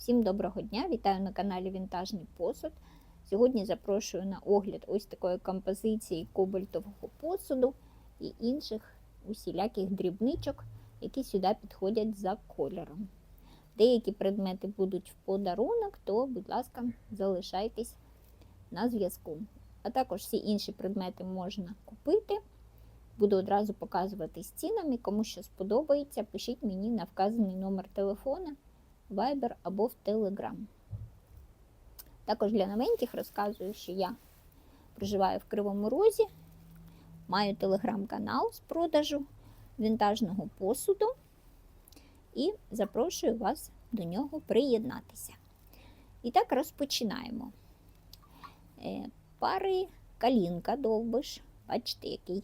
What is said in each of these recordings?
Всім доброго дня! Вітаю на каналі Вінтажний посуд. Сьогодні запрошую на огляд ось такої композиції кобальтового посуду і інших усіляких дрібничок, які сюди підходять за кольором. Деякі предмети будуть в подарунок, то, будь ласка, залишайтесь на зв'язку. А також всі інші предмети можна купити. Буду одразу показувати з цінами. Кому що сподобається, пишіть мені на вказаний номер телефона, Viber або в Telegram. Також для новеньких розказую, що я проживаю в Кривому Розі, маю телеграм-канал з продажу вінтажного посуду і запрошую вас до нього приєднатися. І так розпочинаємо. Е, Пари калінка довбиш, бачите, який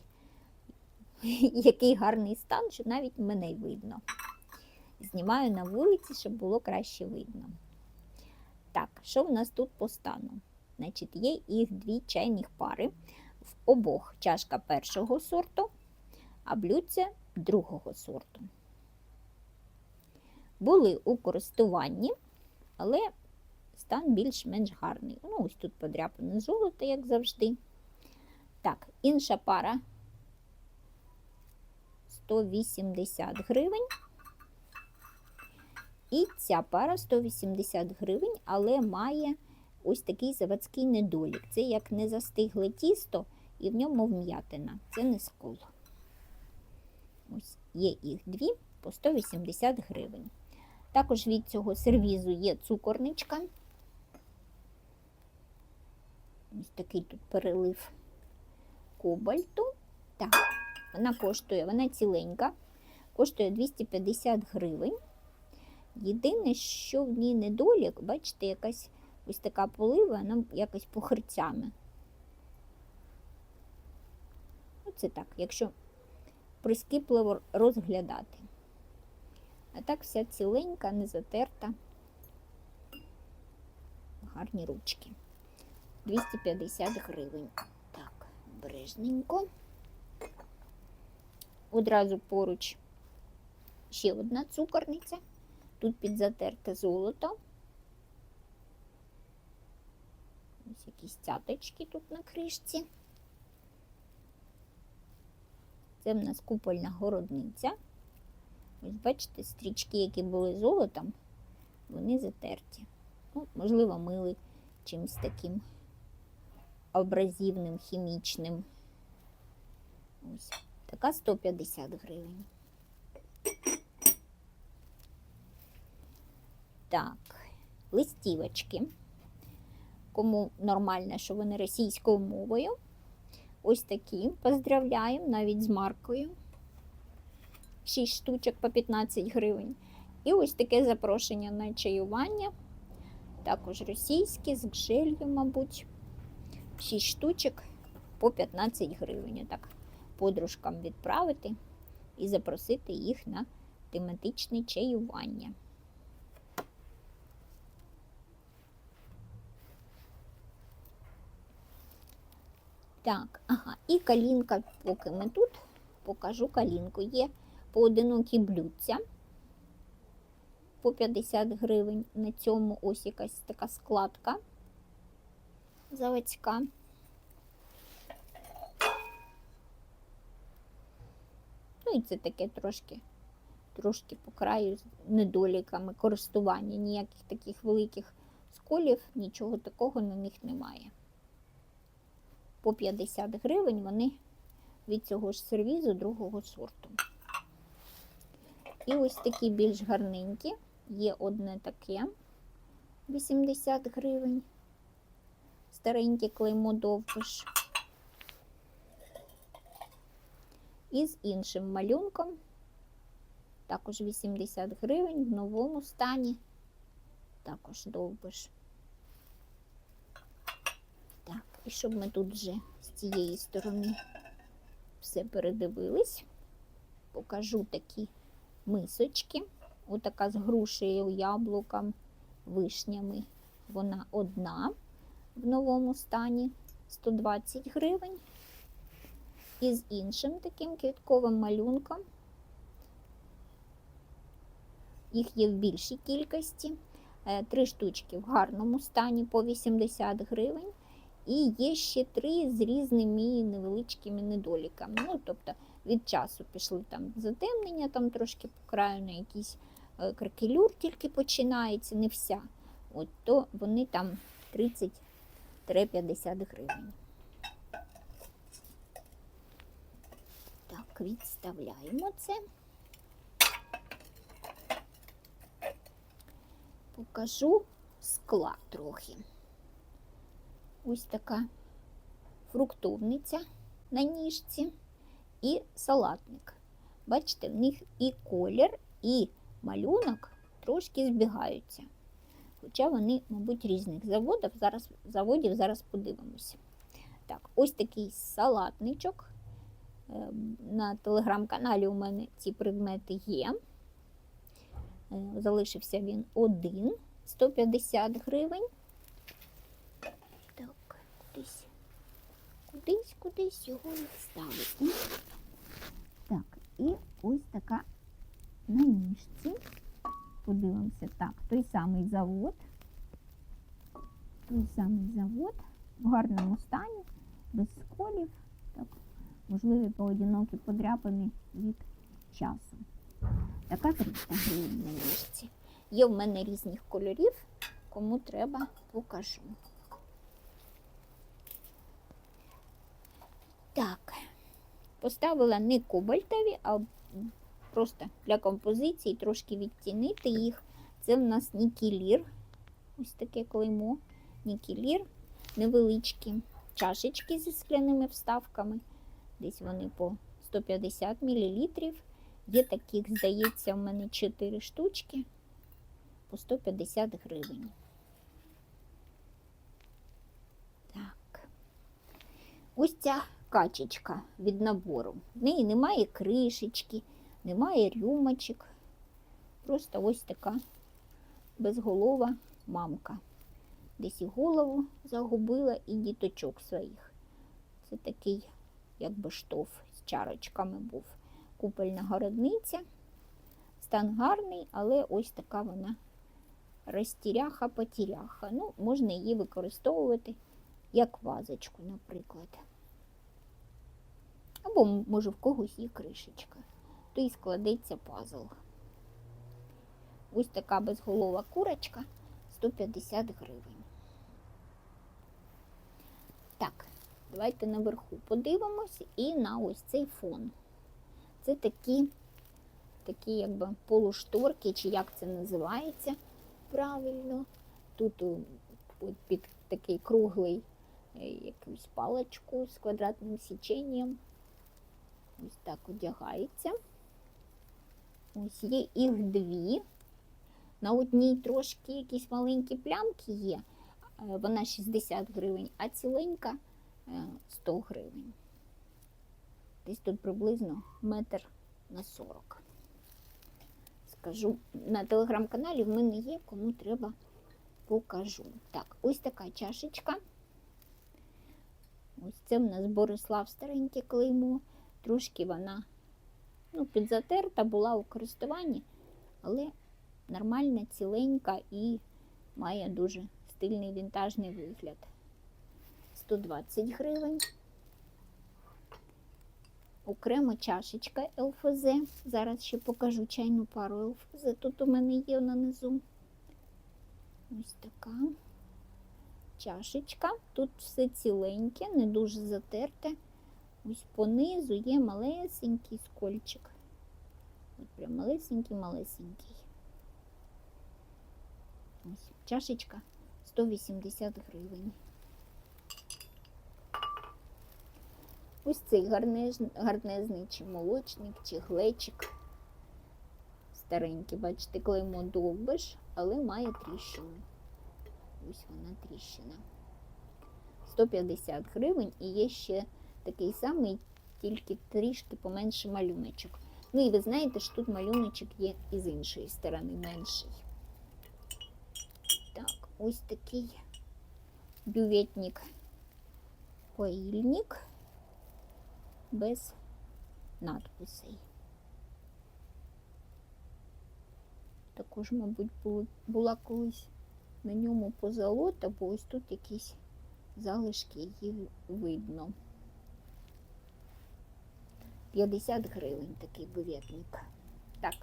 який гарний стан, що навіть мене видно. Знімаю на вулиці, щоб було краще видно. Так, що в нас тут по стану? Значить, є їх дві чайних пари. В обох чашка першого сорту, а блюдце другого сорту. Були у користуванні, але стан більш-менш гарний. Ну, ось тут подряпане золото, як завжди. Так, інша пара 180 гривень. І ця пара 180 гривень, але має ось такий заводський недолік. Це як не застигле тісто, і в ньому вм'ятина. Це не скол. Ось є їх дві по 180 гривень. Також від цього сервізу є цукорничка. Ось такий тут перелив кобальту. Так, вона коштує, вона ціленька, коштує 250 гривень. Єдине, що в ній недолік, бачите, якась ось така полива, вона якось похирцями. Оце так, якщо прискіпливо розглядати. А так вся ціленька, не затерта. Гарні ручки. 250 гривень. Так, бережненько. Одразу поруч ще одна цукорниця. Тут підзатерте золото. Ось якісь цяточки тут на кришці. Це в нас купольна городниця. Ось бачите, стрічки, які були золотом, вони затерті. Ну, Можливо, мили чимось таким абразивним, хімічним. Ось така 150 гривень. Так, листівочки. Кому нормально, що вони російською мовою. Ось такі поздравляємо, навіть з маркою. 6 штучок по 15 гривень. І ось таке запрошення на чаювання. Також російське, з гжелью, мабуть. 6 штучок по 15 гривень. Так, подружкам відправити і запросити їх на тематичне чаювання. Так, ага, і калінка, поки ми тут, покажу калінку. Є поодинокі блюдця по 50 гривень. На цьому ось якась така складка заводська. Ну і це таке трошки, трошки по краю з недоліками користування. Ніяких таких великих сколів, нічого такого на них немає по 50 гривень вони від цього ж сервізу другого сорту. І ось такі більш гарненькі. Є одне таке 80 гривень. Стареньке клеймо довбиш. І з іншим малюнком. Також 80 гривень в новому стані. Також довбиш. І щоб ми тут вже з цієї сторони все передивились, покажу такі мисочки. Отака з грушею, яблуком, вишнями. Вона одна в новому стані 120 гривень. І з іншим таким квітковим малюнком. Їх є в більшій кількості, Е, Три штучки в гарному стані по 80 гривень. І є ще три з різними невеличкими недоліками. Ну, тобто від часу пішли там затемнення, там трошки по якийсь е, кракелюр тільки починається, не вся. От то вони там 30-50 гривень. Так, відставляємо це. Покажу скла трохи. Ось така фруктовниця на ніжці і салатник. Бачите, в них і колір, і малюнок трошки збігаються. Хоча вони, мабуть, різних заводів. Зараз, заводів зараз подивимося. Так, ось такий салатничок. Е, На телеграм-каналі у мене ці предмети є. Е, Залишився він один 150 гривень. Кудись, кудись, кудись його відставити. Так, і ось така на ніжці. Подивимося, так, той самий завод. Той самий завод в гарному стані, без сколів. Так, можливі поодинокі подряпини від часу. Така 300 гривень на ніжці. Є в мене різних кольорів, кому треба, покажу. Так, поставила не кобальтові, а просто для композиції трошки відтінити їх. Це в нас нікелір. Ось таке клеймо. Нікелір. Невеличкі чашечки зі скляними вставками. Десь вони по 150 мл. Є таких, здається, в мене 4 штучки по 150 гривень. Так. Ось ця качечка від набору. В неї немає кришечки, немає рюмочок. Просто ось така безголова мамка. Десь і голову загубила, і діточок своїх. Це такий, якби штоф з чарочками був. Купельна городниця. Стан гарний, але ось така вона розтіряха-потіряха. Ну, можна її використовувати як вазочку, наприклад. Або, може, в когось є кришечка. То і складеться пазл. Ось така безголова курочка 150 гривень. Так, давайте наверху подивимось і на ось цей фон. Це такі, такі якби полушторки, чи як це називається правильно. Тут під такий круглий е, якусь паличку з квадратним січенням. Ось так одягається. Ось є їх дві. На одній трошки якісь маленькі плямки є. Е, Вона 60 гривень, а ціленька е, 100 гривень. Десь тут приблизно метр на 40. Скажу, на телеграм-каналі в мене є, кому треба покажу. Так, ось така чашечка. Ось це в нас Борислав стареньке клеймо. Трошки вона ну, підзатерта була у користуванні, але нормальна, ціленька і має дуже стильний вінтажний вигляд. 120 гривень. Окремо чашечка ЛФЗ. Зараз ще покажу чайну пару ЛФЗ. Тут у мене є на низу. Ось така чашечка. Тут все ціленьке, не дуже затерте. Ось понизу є малесенький скольчик. Ось прям малесенький-малесенький. Ось чашечка 180 гривень. Ось цей гарнезний чи молочник, чи глечик. Старенький, бачите, клеймо довбиш, але має тріщину. Ось вона тріщина. 150 гривень і є ще такий самий, тільки трішки поменше малюночок. Ну і ви знаєте, що тут малюночок є і з іншої сторони менший. Так, ось такий бюветник поїльник без надписей. Також, мабуть, була колись на ньому позолота, бо ось тут якісь залишки її видно. 50 гривень такий бурятник. Так.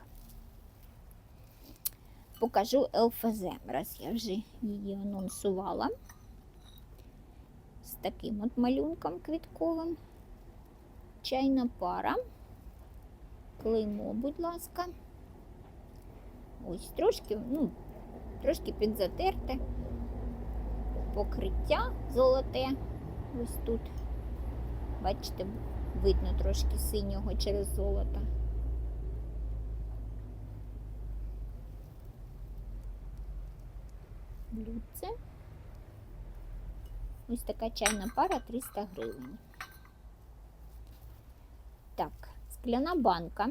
Покажу ЛФЗ, раз я вже її анонсувала. З таким от малюнком квітковим. Чайна пара. Клеймо, будь ласка. Ось трошки, ну, трошки підзатерте. Покриття золоте. Ось тут. Бачите, видно трошки синього через золото. Блюдце. Ось така чайна пара 300 гривень. Так, скляна банка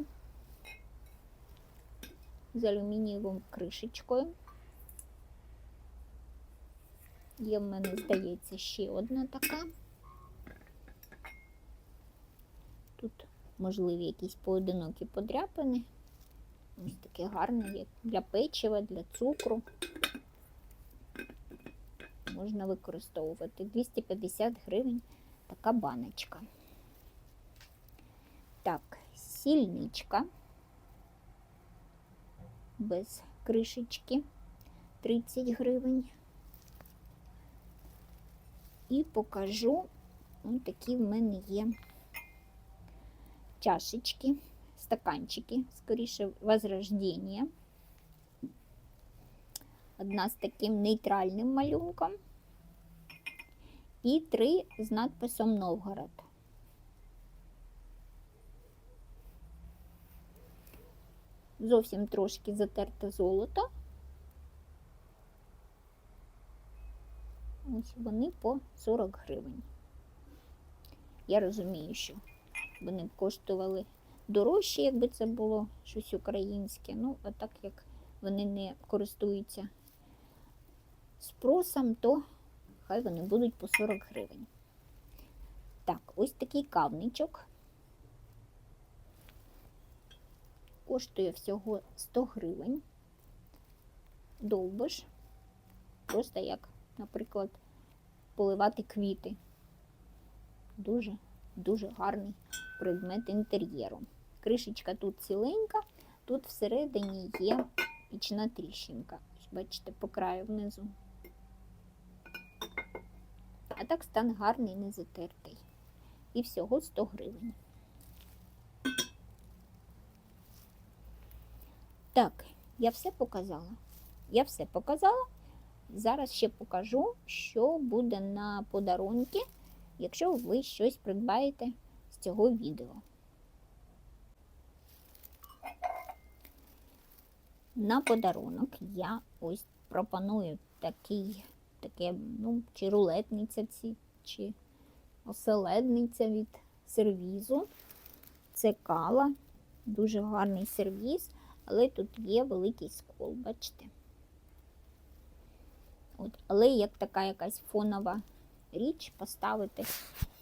з алюмінієвою кришечкою. Є в мене, здається, ще одна така. Тут можливі якісь поодинокі подряпини. Ось таке гарне, як для печива, для цукру. Можна використовувати 250 гривень така баночка. Так, сільничка без кришечки 30 гривень. І покажу, ось такі в мене є чашечки, стаканчики, скоріше возрождення. Одна з таким нейтральним малюнком. І три з надписом Новгород. Зовсім трошки затерте золото. Ось вони по 40 гривень. Я розумію, що вони б коштували дорожче, якби це було щось українське. Ну, а так як вони не користуються спросом, то хай вони будуть по 40 гривень. Так, ось такий кавничок. Коштує всього 100 гривень. Довбиш. Просто як, наприклад, поливати квіти. Дуже, дуже гарний предмет інтер'єру. Кришечка тут ціленька, тут всередині є пічна тріщинка. Бачите, по краю внизу. А так стан гарний, не затертий. І всього 100 гривень. Так, я все показала. Я все показала. Зараз ще покажу, що буде на подарунки, якщо ви щось придбаєте з цього відео. На подарунок я ось пропоную такий, таке, ну, чи рулетниця, ці- чи оселедниця від сервізу. Це кала, дуже гарний сервіз, але тут є великий скол, бачите? От, але як така якась фонова річ поставити.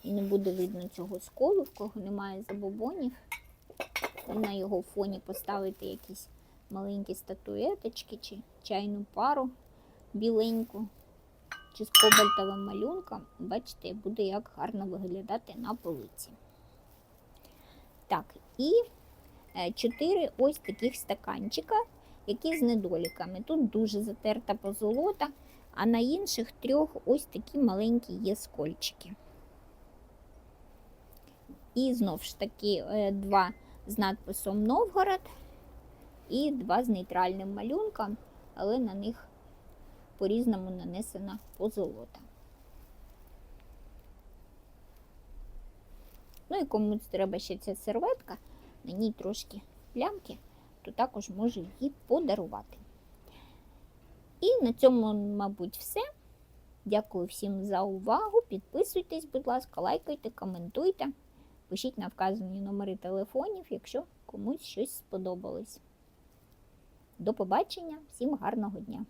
І не буде видно цього сколу, в кого немає забобонів, і на його фоні поставити якісь маленькі статуеточки чи чайну пару біленьку, чи з кобальтовим малюнком, бачите, буде як гарно виглядати на полиці. Так, і е, чотири ось таких стаканчика, які з недоліками. Тут дуже затерта позолота, а на інших трьох ось такі маленькі є скольчики. І знов ж таки е, два з надписом Новгород і два з нейтральним малюнком, але на них по-різному нанесена позолота. Ну і комусь треба ще ця серветка, на ній трошки плямки, то також можу її подарувати. І на цьому, мабуть, все. Дякую всім за увагу. Підписуйтесь, будь ласка, лайкайте, коментуйте. Пишіть на вказані номери телефонів, якщо комусь щось сподобалось. До побачення, всім гарного дня!